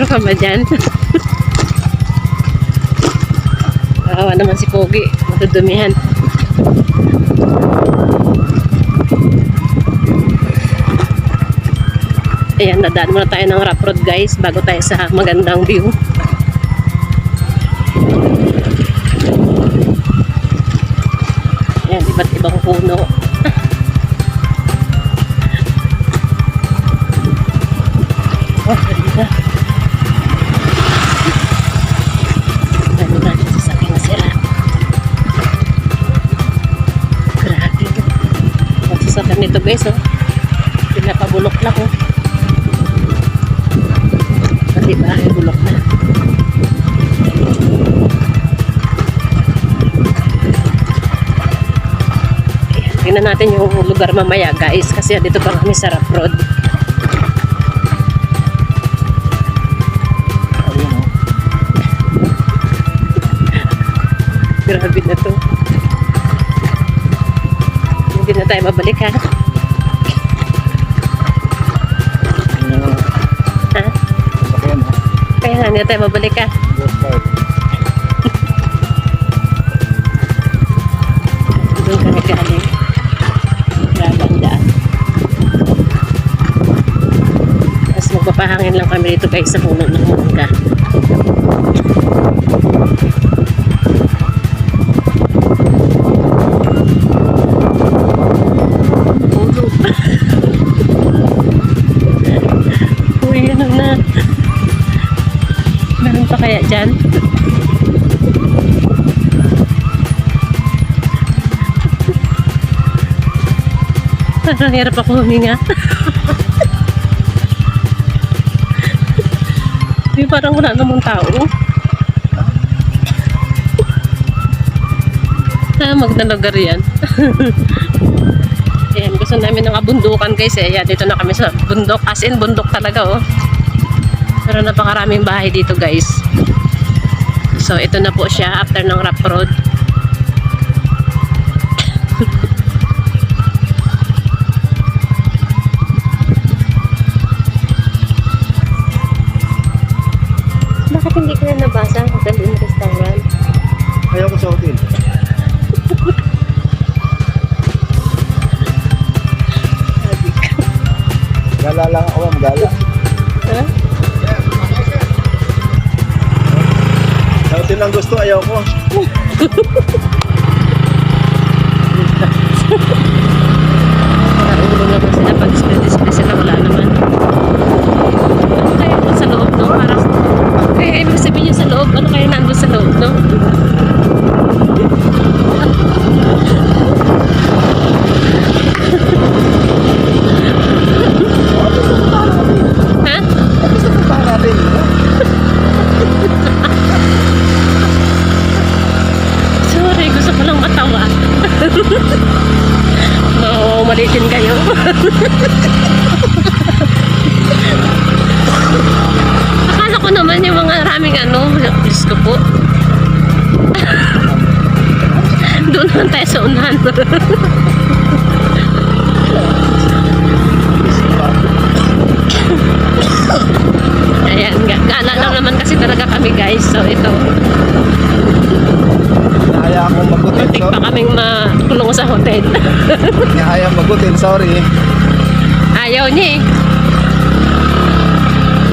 Meron ka ba dyan? Kawawa naman si Pogi. Matudumihan. Ayan, nadaan muna tayo ng rough road guys bago tayo sa magandang view. Ayan, iba't ibang puno. Oh, guys, oh. Pinapabulok lang, oh. Pati bahay bulok na. Tingnan natin yung lugar mamaya guys kasi dito pa kami sa rough road. Grabe na to. Hindi na tayo mabalik ha. Hindi tayo. Good start. Doon kami galing. Grabe ang daan. Tapos magpapahangin lang kami dito guys sa puno ng mangga. Parang hirap ako huminga. Di parang wala namang tao. Ah, magnalagar yan. Ayan, gusto namin ng kabundukan guys eh. Ayan, dito na kami sa bundok. As in, bundok talaga oh. Pero napakaraming bahay dito guys. So, ito na po siya after ng rough road. Gala lang ako, ma'am. Gala. Sa hotel lang gusto, ayaw ko. Oo, mali din kayo. Akala ko naman yung mga raming ano, Diyos ko po. Doon naman tayo sa unahan. Ayan, ga- gala lang naman kasi talaga kami guys. So ito, Nahaya akong magutin. muntik pa kaming makulong sa hotel. nahaya magutin. Sorry. Ayaw niya eh.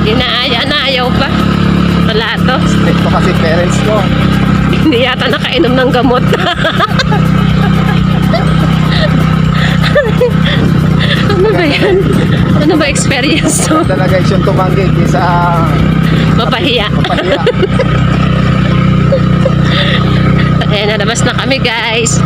Inaaya na, ayaw pa. Wala to. Ito kasi parents ko. Hindi yata nakainom ng gamot. ano ba yan? Ano ba experience to? Talaga siyang tumanggi kaysa Mapahiya. mapahiya. Ayan, nalabas na kami guys.